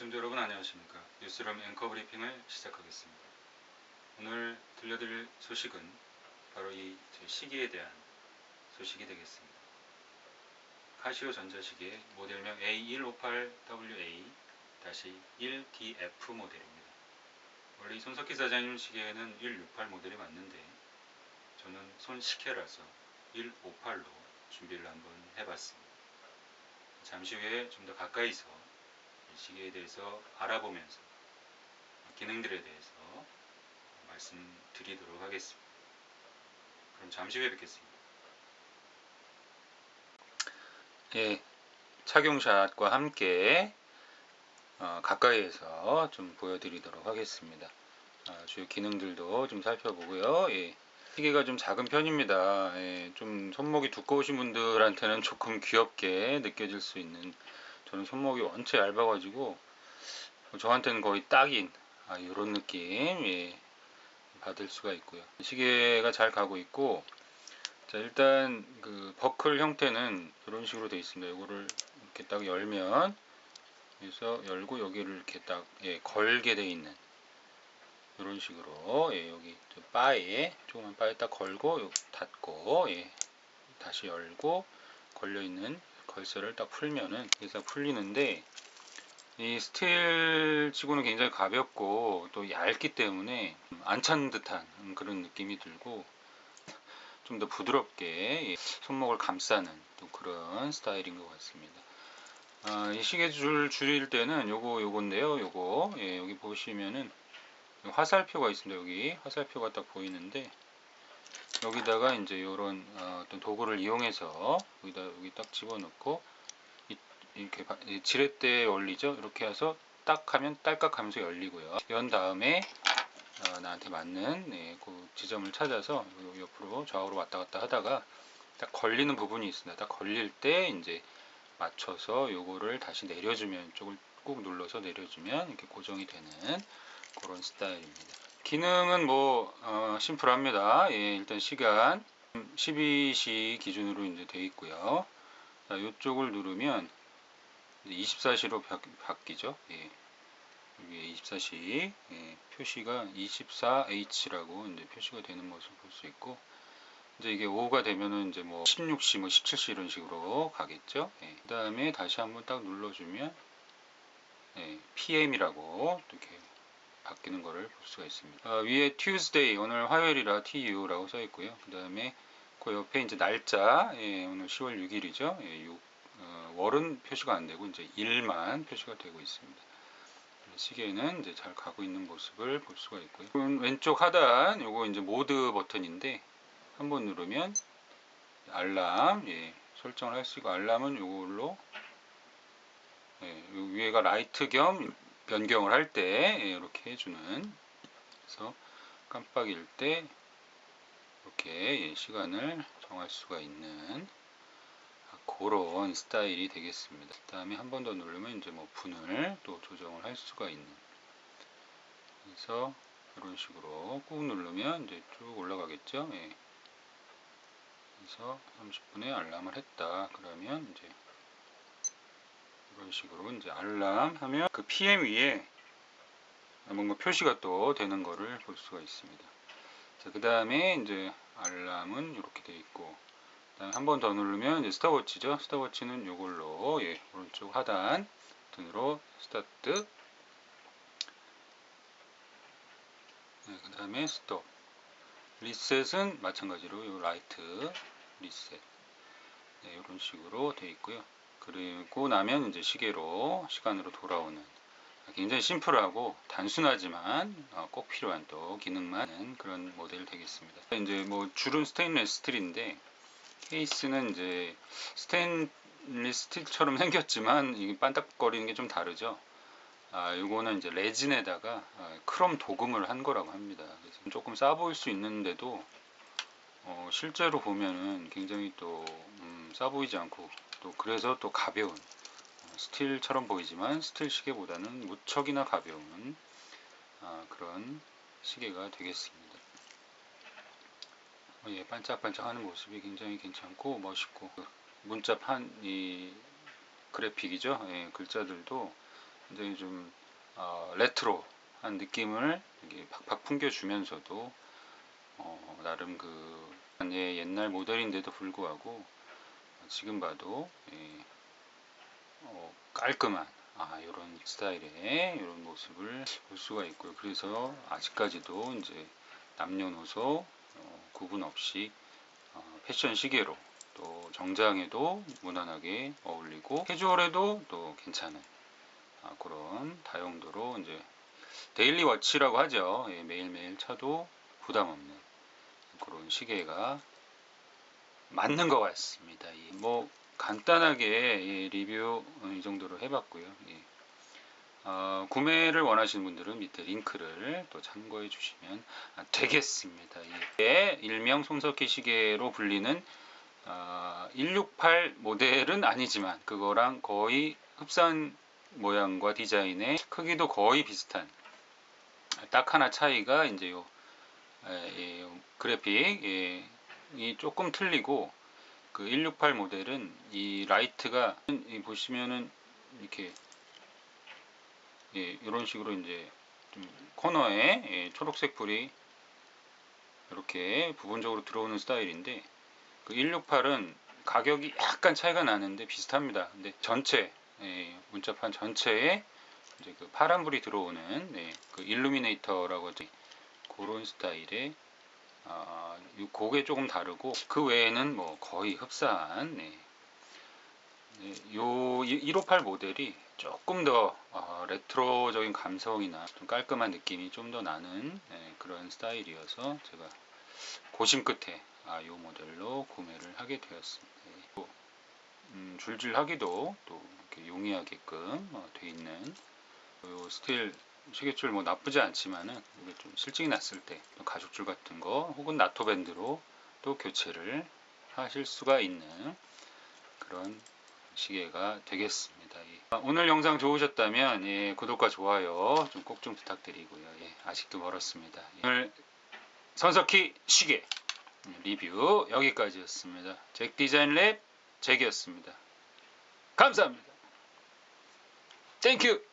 시청자 여러분 안녕하십니까? 뉴스룸 앵커 브리핑을 시작하겠습니다. 오늘 들려드릴 소식은 바로 이 시계에 대한 소식이 되겠습니다. 카시오 전자시계 모델명 A158WA-1DF 모델입니다. 원래 이 손석희 사장님 시계에는 168 모델이 맞는데 저는 손시계라서 158로 준비를 한번 해봤습니다. 잠시 후에 좀 더 가까이서 이 시계에 대해서 알아보면서 기능들에 대해서 말씀드리도록 하겠습니다. 그럼 잠시 후에 뵙겠습니다. 예, 착용샷과 함께 어, 가까이에서 좀 보여드리도록 하겠습니다. 아, 주요 기능들도 좀 살펴보고요. 예, 시계가 좀 작은 편입니다. 예, 좀 손목이 두꺼우신 분들한테는 조금 귀엽게 느껴질 수 있는 저는 손목이 원체 얇아가지고 저한테는 거의 딱인 아, 이런 느낌 예, 받을 수가 있고요. 시계가 잘 가고 있고 자 일단 그 버클 형태는 이런 식으로 되어 있습니다. 이거를 이렇게 딱 열면 그래서 열고 여기를 이렇게 딱 예, 걸게 되어 있는 이런 식으로 예, 여기 바에 조그만 바에 딱 걸고 요- 닫고 예, 다시 열고 걸려 있는 걸쇠를 딱 풀면은 그래서 풀리는데 이 스틸 치고는 굉장히 가볍고 또 얇기 때문에 안 찬 듯한 그런 느낌이 들고 좀 더 부드럽게 예, 손목을 감싸는 또 그런 스타일인 것 같습니다. 아, 이 시계줄 줄일 때는 요거 요건데요. 요거 예, 여기 보시면은 화살표가 있습니다. 여기 화살표가 딱 보이는데 여기다가 이제 이런 어, 떤 도구를 이용해서 여기다 여기 딱 집어넣고 이, 이렇게 지렛대에 올리죠. 이렇게 해서 딱 하면 딸깍 하면서 열리고요. 연 다음에 어, 나한테 맞는 네, 그 지점을 찾아서 요 옆으로 좌우로 왔다 갔다 하다가 딱 걸리는 부분이 있습니다. 딱 걸릴 때 이제 맞춰서 요거를 다시 내려주면 이쪽을 꾹 눌러서 내려주면 이렇게 고정이 되는 그런 스타일입니다. 기능은 뭐 어, 심플합니다. 예, 일단 시간 12시 기준으로 이제 돼 있고요. 자, 이쪽을 누르면 24시로 바 뀌죠. 예. 여기 24시 예, 표시가 24H라고 이제 표시가 되는 모습을 볼 수 있고 이제 이게 5가 되면은 이제 뭐 16시, 뭐 17시 이런 식으로 가겠죠. 예. 그 다음에 다시 한번 딱 눌러주면 예, PM이라고 이렇게 바뀌는 거를 볼 수가 있습니다. 어, 위에 Tuesday 오늘 화요일이라 TU라고 써 있고요. 그 다음에 그 옆에 이제 날짜 예, 오늘 10월 6일이죠. 예, 6, 어, 월은 표시가 안 되고 이제 일만 표시가 되고 있습니다. 시계는 이제 잘 가고 있는 모습을 볼 수가 있고요. 왼쪽 하단 요거 이제 모드 버튼인데 한번 누르면 알람 예, 설정을 할 수 있고 알람은 요걸로 예, 요 위에가 라이트 겸 변경을 할 때 이렇게 해주는 그래서 깜빡일 때 이렇게 예, 시간을 정할 수가 있는 그런 스타일이 되겠습니다. 그 다음에 한 번 더 누르면 이제 뭐 분을 또 조정을 할 수가 있는 그래서 이런 식으로 꾹 누르면 이제 쭉 올라가겠죠. 예. 그래서 30분에 알람을 했다. 그러면 이제 이런 식으로 이제 알람 하면 그 PM 위에 뭔가 표시가 또 되는 거를 볼 수가 있습니다. 자, 그 다음에 이제 알람은 이렇게 돼 있고, 한 번 더 누르면 이제 스탑워치죠. 스탑워치는 이걸로 예, 오른쪽 하단 버튼으로 스타트. 네, 그 다음에 스톱. 리셋은 마찬가지로 이 라이트 리셋. 네, 이런 식으로 돼 있고요. 그리고 나면 이제 시계로 시간으로 돌아오는 굉장히 심플하고 단순하지만 어, 꼭 필요한 또 기능만 그런 모델 되겠습니다. 이제 뭐 줄은 스테인리스 스틸인데 케이스는 이제 스테인리스 스틸처럼 생겼지만 이게 반딱거리는 게 좀 다르죠. 아, 이거는 이제 레진에다가 아, 크롬 도금을 한 거라고 합니다. 조금 싸 보일 수 있는데도 어, 실제로 보면은 굉장히 또 음, 싸 보이지 않고 또 그래서 또 가벼운 어, 스틸처럼 보이지만 스틸 시계보다는 무척이나 가벼운 아, 그런 시계가 되겠습니다. 어, 예, 반짝반짝하는 모습이 굉장히 괜찮고 멋있고 그 문자 판 이 그래픽이죠. 예, 글자들도 굉장히 좀 어, 레트로한 느낌을 팍팍 풍겨주면서도 어, 나름 그 예, 옛날 모델인데도 불구하고 지금 봐도 예, 어, 깔끔한 아, 이런 스타일의 이런 모습을 볼 수가 있고요. 그래서 아직까지도 이제 남녀노소 어, 구분 없이 어, 패션 시계로 또 정장에도 무난하게 어울리고 캐주얼에도 또 괜찮은 아, 그런 다용도로 이제 데일리 워치라고 하죠. 예, 매일매일 차도 부담 없는 그런 시계가 맞는 것 같습니다. 예, 뭐 간단하게 예, 리뷰 어, 이 정도로 해봤고요. 예. 어, 구매를 원하시는 분들은 밑에 링크를 또 참고해 주시면 아, 되겠습니다. 예. 일명 손석희 시계로 불리는 어, 168 모델은 아니지만 그거랑 거의 흡사한 모양과 디자인의 크기도 거의 비슷한 딱 하나 차이가 이제 요, 에, 예, 요 그래픽 예, 이 조금 틀리고 그 168 모델은 이 라이트가 이 보시면은 이렇게 예, 이런 식으로 이제 좀 코너에 예, 초록색 불이 이렇게 부분적으로 들어오는 스타일인데 그 168은 가격이 약간 차이가 나는데 비슷합니다. 근데 전체 예, 문자판 전체에 이제 그 파란 불이 들어오는 네, 그 일루미네이터라고 하죠. 그런 스타일의 아, 이 그게 조금 다르고 그 외에는 뭐 거의 흡사한 네. 네, 요 158 모델이 조금 더 어, 레트로적인 감성이나 좀 깔끔한 느낌이 좀 더 나는 네, 그런 스타일이어서 제가 고심 끝에 아, 요 모델로 구매를 하게 되었습니다. 또, 음, 줄질 하기도 또 이렇게 용이하게끔 어, 돼 있는 요 스틸 시계줄 뭐 나쁘지 않지만은 이게 좀 실증이 났을 때또 가죽줄 같은 거 혹은 나토 밴드로 또 교체를 하실 수가 있는 그런 시계가 되겠습니다. 예. 아, 오늘 영상 좋으셨다면 예, 구독과 좋아요 좀 꼭좀 부탁드리고요. 예, 아직도 멀었습니다. 예. 오늘 선석희 시계 리뷰 여기까지였습니다. 잭 디자인 랩 잭이었습니다. 감사합니다. 땡큐